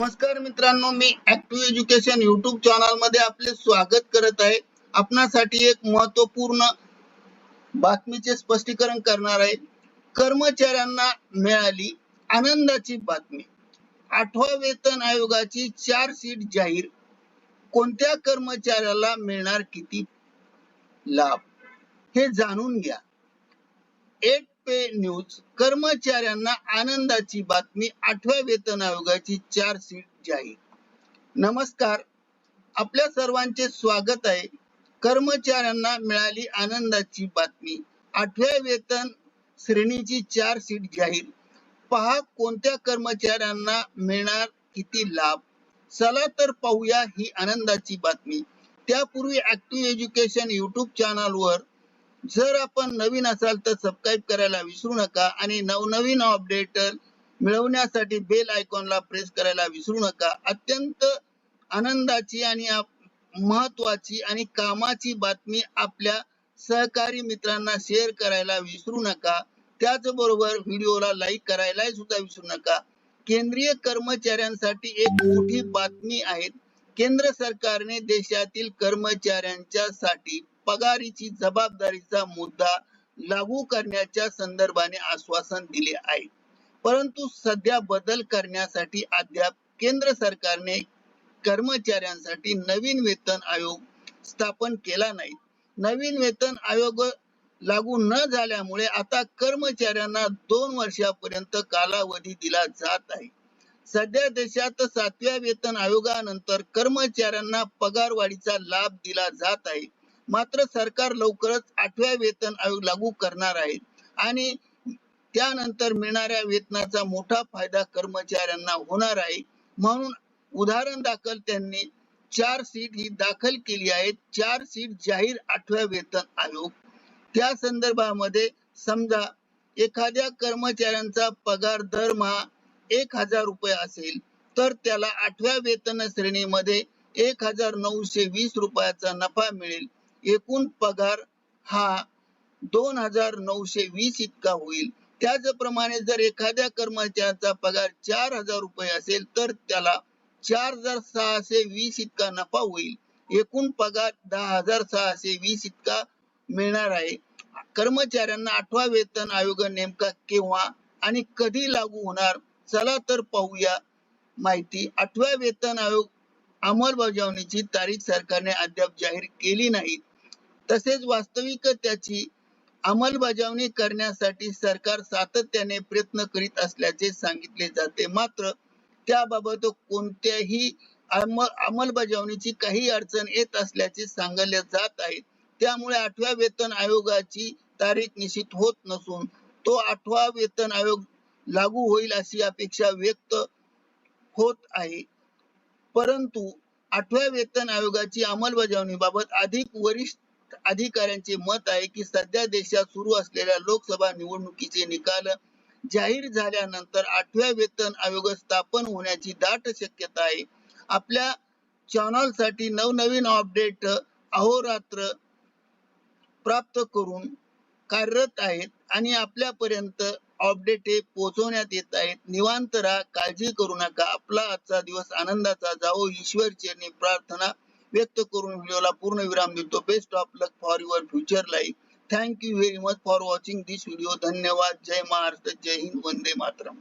नमस्कार मित्रांनो मी ऍक्टिव्ह एज्युकेशन युट्यूब चॅनलमध्ये आपले स्वागत करत आहे. आपणासाठी एक महत्त्वपूर्ण बातमीचे स्पष्टीकरण करणार आहे. कर्मचाऱ्यांना मिळाली आनंदाची बातमी. आठवा वेतन आयोगाची चार सीट जाहीर. कोणत्या कर्मचाऱ्याला मिळणार किती लाभ? हे जाणून घ्या. Eight pay news. कर्मचाऱ्यांना आनंदाची बातमी आठव्या वेतन आयोगाची चार सीट जाहीर. नमस्कार. आपल्या सर्वांचे स्वागत आहे. कर्मचाऱ्यांना मिळाली आनंदाची बातमी. आठव्या वेतन श्रेणीची चार सीट जाहीर. पहा कोणत्या कर्मचाऱ्यांना मिळणार किती लाभ. चला तर पाहूया ही आनंदाची बातमी. त्यापूर्वी ऍक्टिव्ह एज्युकेशन युट्यूब चॅनलवर जर आपण नवीन असाल तर सबस्क्राईब करायला विसरू नका आणि नवनवीन अपडेट मिळवण्यासाठी बेल आयकॉनला प्रेस करायला विसरू नका. अत्यंत आनंदाची आणि महत्वाची आणि कामाची बातमी आपल्या सहकारी मित्रांना शेअर करायला विसरू नका. त्याचबरोबर व्हिडिओला लाईक करायला सुद्धा विसरू नका. केंद्रीय कर्मचाऱ्यांसाठी एक मोठी बातमी आहे. केंद्र सरकारने देशातील कर्मचाऱ्यांच्या साठी पगारीची जबाबदारीचा मुद्दा लागू करण्याच्या संदर्भाने आश्वासन दिले आहे. परंतु सध्या बदल करण्यासाठी अद्याप केंद्र सरकारने कर्मचाऱ्यांसाठी नवीन वेतन आयोग स्थापन केला नाही. नवीन वेतन आयोग लागू न झाल्यामुळे आता कर्मचाऱ्यांना दोन वर्षापर्यंत कालावधी दिला जात आहे. सध्या देशात सातव्या वेतन आयोगानंतर कर्मचाऱ्यांना पगारवाढीचा लाभ दिला जात आहे. मात्र सरकार लवकरच आठव्या वेतन आयोग लागू करणार आहे. आणि त्यानंतर मिळणाऱ्या वेतनाचा मोठा फायदा कर्मचाऱ्यांना होणार आहे. म्हणून उदाहरण दाखल त्यांनी. चार सीट ही दाखल केली आहेत. चार सीट जाहीर आठव्या वेतन आयोग. त्या संदर्भामध्ये समजा एखाद्या कर्मचाऱ्यांचा पगार दरमहा एक हजार रुपये असेल तर त्याला आठव्या वेतन श्रेणीमध्ये एक हजार नऊशे वीस रुपयाचा नफा मिळेल. एकूण पगार हा दोन हजार नऊशे वीस इतका होईल. त्याचप्रमाणे जर एखाद्या कर्मचाऱ्याचा पगार चार हजार रुपये असेल तर त्याला चार हजार सहाशे वीस इतका नफा होईल. एकूण पगार दहा हजार सहाशे वीस इतका मिळणार आहे. कर्मचाऱ्यांना आठवा वेतन आयोग नेमका केव्हा आणि कधी लागू होणार चला तर पाहूया. माहिती आठव्या वेतन आयोग अंमलबजावणीची तारीख सरकारने अद्याप जाहीर केली नाही. तसेच वास्तविक त्याची अंमलबजावणी करण्यासाठी सरकार सातत्याने प्रयत्न करीत असल्याचे सांगितले जाते. मात्र त्याबाबत कोणत्याही अंमलबजावणीची काही अडचण येत असल्याचे सांगितले जात आहे. त्यामुळे आठव्या वेतन आयोगाची तारीख निश्चित होत नसून तो आठवा वेतन आयोग लागू होईल अशी अपेक्षा व्यक्त होत आहे. परंतु आठव्या वेतन आयोगाची अंमलबजावणी बाबत अधिक वरिष्ठ अधिकाऱ्यांचे मत आहे की सध्या देशात सुरू असलेल्या लोकसभा निवडणुकीचे निकाल जाहीर झाल्यानंतर आठव्या वेतन आयोग स्थापन होण्याची दाट शक्यता आहे. आपल्या चॅनलसाठी नवनवीन अपडेट अहोरात्र प्राप्त करून कार्यरत आहेत आणि आपल्यापर्यंत अपडेट हे पोहोचवण्यात येत आहेत. निवांत राहा काळजी करू नका. आपला आजचा दिवस आनंदाचा जावो. ईश्वर चरणी प्रार्थना व्यक्त करून व्हिडिओला पूर्ण विराम देतो. Best of luck for your future life thank you very much for watching this video धन्यवाद. जय महाराष्ट्र. जय हिंद. वंदे मातरम.